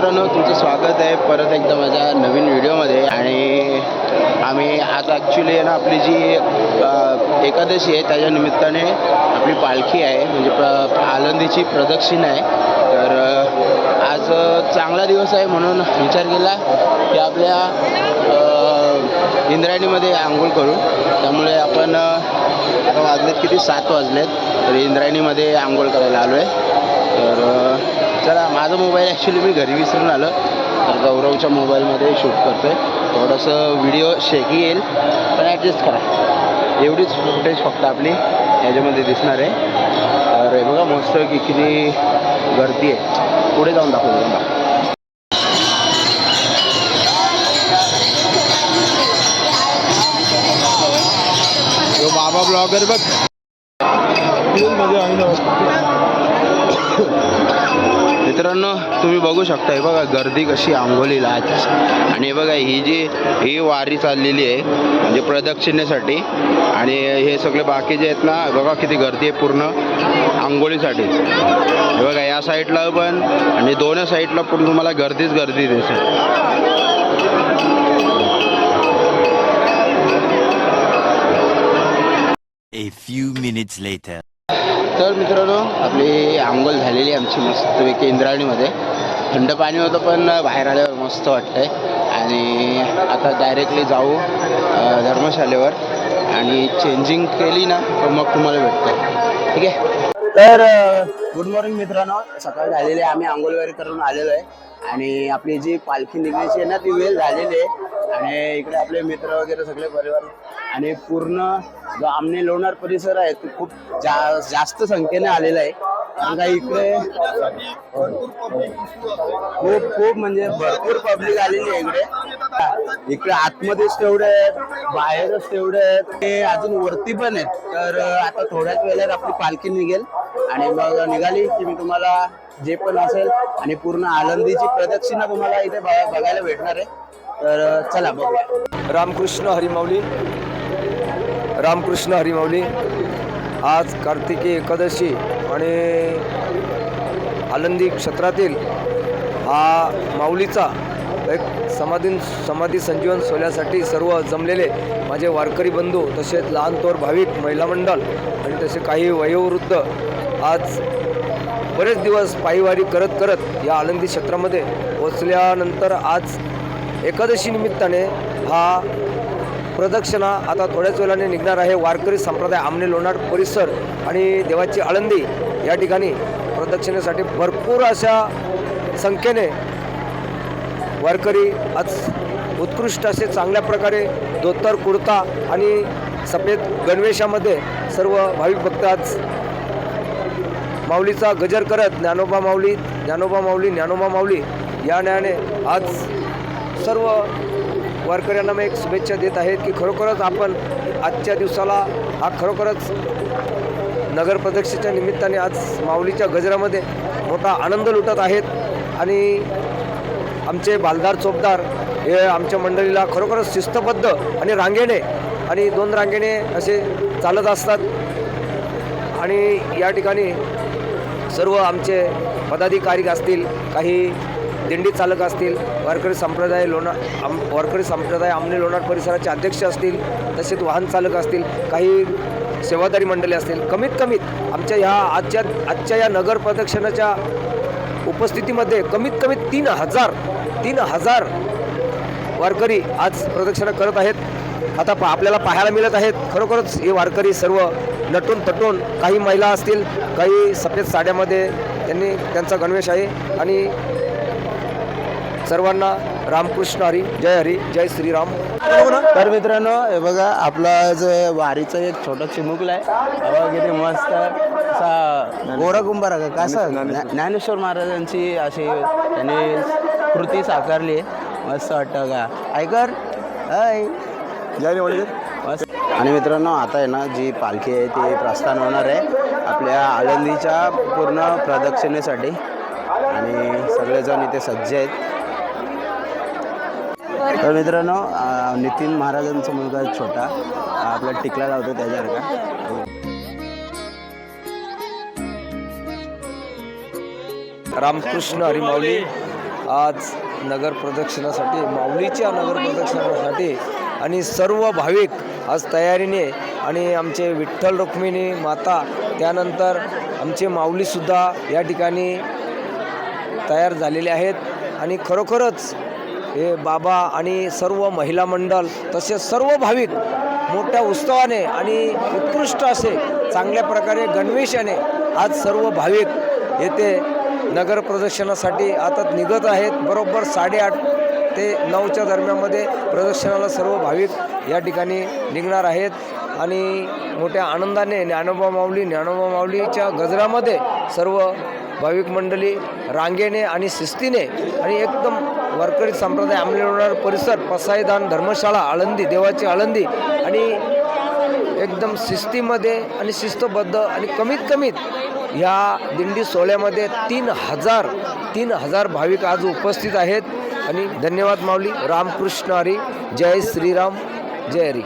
मित्रांनो तुमचं स्वागत आहे. परत एकदा माझ्या नवीन व्हिडिओमध्ये. आणि आम्ही आज ॲक्च्युली आहे ना आपली जी एकादशी आहे त्याच्या निमित्ताने आपली पालखी आहे. म्हणजे प्र आलंदीची प्रदक्षिणा आहे. तर आज चांगला दिवस आहे म्हणून विचार केला की आपल्या इंद्रायणीमध्ये आंघोळ करू. त्यामुळे आपण आता वाजलेत किती? सात वाजलेत. तर इंद्रायणीमध्ये आंघोळ करायला आलो आहे तर चला माझा मोबाईल ॲक्च्युली मी घरी विसरून आलं. तर गौरवच्या मोबाईलमध्ये शूट करतो आहे थोडंसं व्हिडिओ शेकी येईल पण ॲडजस्ट करा. एवढीच फुटेज फक्त आपली याच्यामध्ये दिसणार आहे. तर हे बघा मस्त की किती गर्दी आहे. पुढे जाऊन दाखवतो तुम्हाला. बाबा ब्लॉगर बघ. मित्रांनो तुम्ही बघू शकता हे बघा गर्दी कशी आंघोलीला आज आणि हे बघा ही जी ही वारी चाललेली आहे म्हणजे प्रदक्षिणेसाठी आणि हे सगळे बाकी जे आहेत ना बघा किती गर्दी आहे पूर्ण आंघोळीसाठी. हे बघा या साईडला पण आणि दोन्ही साईडला पण तुम्हाला गर्दीच गर्दी दिसेल. A few minutes later. तर मित्रांनो आपली आंघोळ झालेली आहे आमची मस्तपैकी इंद्रायणीमध्ये. थंड पाणी होतं पण बाहेर आल्यावर मस्त वाटतंय. आणि आता डायरेक्टली जाऊ धर्मशालेवर आणि चेंजिंग केली ना तर मग तुम्हाला भेटतं ठीक आहे? तर गुड मॉर्निंग मित्रांनो. सकाळ झालेली आहे. आम्ही आंघोळ वगैरे करून आलेलो आहे. आणि आपली जी पालखी निघण्याची आहे ना ती वेळ झालेली आहे. आणि इकडे आपले मित्र वगैरे सगळे परिवार आणि पूर्ण जो आमने लोणार परिसर आहे तो खूप जा जास्त संख्येने आलेला आहे. कारण का इकडे खूप खूप म्हणजे भरपूर पब्लिक आलेली आहे इकडे. इकडे आतमध्येच तेवढे आहेत बाहेरच तेवढे आहेत. ते अजून वरती पण आहेत. तर आता थोड्याच वेळात आपली पालखी निघेल. आणि मग निघाली की मी तुम्हाला जे पण असेल आणि पूर्ण आनंदीची प्रदक्षिणा तुम्हाला इथे बघायला भेटणार आहे. तर चला बघूया. रामकृष्ण हरिमाऊली. रामकृष्ण हरिमाऊली. आज कार्तिकी एकादशी आणि आनंदी क्षेत्रातील हा माऊलीचा एक समाधी समाधी संजीवन सोहळ्यासाठी सर्व जमलेले माझे वारकरी बंधू तसेच लहान थोर भाविक महिला मंडळ आणि तसे काही वयोवृद्ध आज बरेच दिवस पायीवारी करत करत या आनंदी क्षेत्रामध्ये पोचल्यानंतर आज एकादशी निमित्ताने हा प्रदक्षिणा आता थोड्याच वेळाने निघणार आहे. वारकरी संप्रदाय आमने लोणार परिसर आणि देवाची आळंदी या ठिकाणी प्रदक्षिणेसाठी भरपूर अशा संख्येने वारकरी आज उत्कृष्ट असे चांगल्या प्रकारे धोतर कुर्ता आणि सफेद गणवेशामध्ये सर्व भाविक भक्त आज माऊलीचा गजर करत ज्ञानोबा माऊली ज्ञानोबा माऊली ज्ञानोबा माऊली या न्यायाने आज सर्व वारकऱ्यांना मी एक शुभेच्छा देत आहेत की खरोखरच आपण आजच्या दिवसाला हा खरोखरच नगर प्रदक्षिणेच्या निमित्ताने आज माऊलीच्या गजरामध्ये मोठा आनंद लुटत आहेत. आणि आमचे बालदार चोपदार हे आमच्या मंडळीला खरोखरच शिस्तबद्ध आणि रांगेने आणि दोन रांगेने असे चालत असतात. आणि या ठिकाणी सर्व आमचे पदाधिकारी असतील काही दिंडी चालक असतील वारकरी संप्रदाय लोणार आम वारकरी संप्रदाय आमने लोणार परिसराचे अध्यक्ष असतील तसेच वाहन चालक असतील काही सेवादारी मंडळी असतील कमीत कमीत आमच्या ह्या आजच्या आजच्या या नगर प्रदक्षिणाच्या उपस्थितीमध्ये कमीत कमी तीन हजार तीन हजार वारकरी आज प्रदक्षिणा करत आहेत. आता पा आपल्याला पाहायला मिळत आहेत. खरोखरच हे वारकरी सर्व नटून तटून काही महिला असतील काही सफेद साड्यामध्ये त्यांनी त्यांचा गणवेश आहे आणि सर्वांना रामकृष्ण हरी जय हरी जय श्रीराम. तर मित्रांनो हे बघा आपला जो वारीचा एक छोटा चिमुकला आहे. बघा किती मस्त असा गोरा कुंभार का? कसं ज्ञा- ज्ञानेश्वर महाराजांची अशी त्यांनी कृती साकारली आहे. मस्त वाटतं का ऐकर ऐ. मस्त. आणि मित्रांनो आता आहे ना जी पालखी आहे ती प्रस्थान होणार आहे आपल्या आळंदीच्या पूर्ण प्रदक्षिणेसाठी. आणि सगळेजण इथे सज्ज आहेत. तर मित्रांनो नितीन महाराजांचा मुलगा छोटा आपल्या आपला टिकला लावतो त्याच्यावर का? रामकृष्ण हरिमाऊली आज नगर प्रदक्षिणासाठी माऊलीच्या नगर प्रदक्षिणासाठी आणि सर्व भाविक आज तयारीने आणि आमचे विठ्ठल रुक्मिणी माता त्यानंतर आमचे माऊलीसुद्धा या ठिकाणी तयार झालेले आहेत. आणि खरोखरच हे बाबा आणि सर्व महिला मंडळ तसेच सर्व भाविक मोठ्या उत्सवाने आणि उत्कृष्ट असे चांगल्या प्रकारे गणवेशाने आज सर्व भाविक येथे नगर प्रदर्शनासाठी आता निघत आहेत. बरोबर साडेआठ ते नऊच्या दरम्यानमध्ये प्रदक्षिणाला सर्व भाविक या ठिकाणी निघणार आहेत. आणि मोठ्या आनंदाने ज्ञानोबा माऊली ज्ञानोबा माऊलीच्या गजरामध्ये सर्व भाविक मंडळी रांगेने आणि शिस्तीने आणि एकदम वारकरी संप्रदाय आमलेवणार परिसर पसायदान धर्मशाळा आळंदी देवाची आळंदी आणि एकदम शिस्तीमध्ये आणि शिस्तबद्ध आणि कमीत कमीत ह्या दिंडी सोहळ्यामध्ये तीन हजार तीन हजार भाविक आज उपस्थित आहेत. आणि धन्यवाद माऊली. रामकृष्ण हरी. जय श्रीराम. जय हरी.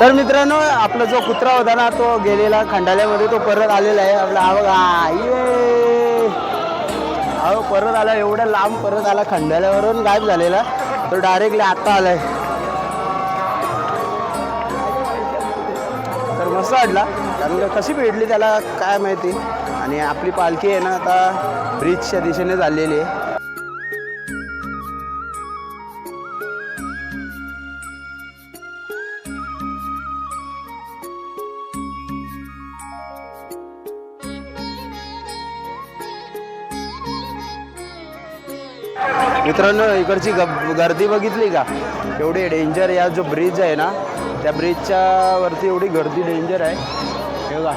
तर मित्रांनो आपला जो कुत्रा होता ना तो गेलेला खंडाल्यामध्ये तो परत आलेला आहे. आपला हा ये अहो परत आला एवढ्या लांब परत आला खंडाल्यावरून गायब झालेला. तो डायरेक्टली आत्ता आलाय. तर मस्त वाटला. कारण कशी भेटली त्याला काय माहिती. आणि आपली पालखी आहे ना आता ब्रिजच्या दिशेने चाललेली आहे. मित्रांनो इकडची ग- गर्दी बघितली का? एवढी डेंजर या जो ब्रिज आहे ना त्या ब्रिजच्या वरती एवढी गर्दी डेंजर आहे. हे बघा.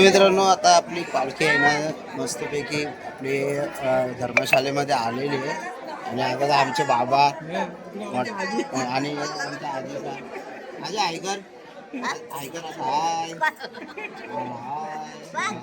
मित्रांनो आता आपली पालखी आहे ना मस्तपैकी आपली धर्मशालेमध्ये आलेली आहे. आणि आता आमचे बाबा आणि आजी ऐकर ऐकर हाय. हाय.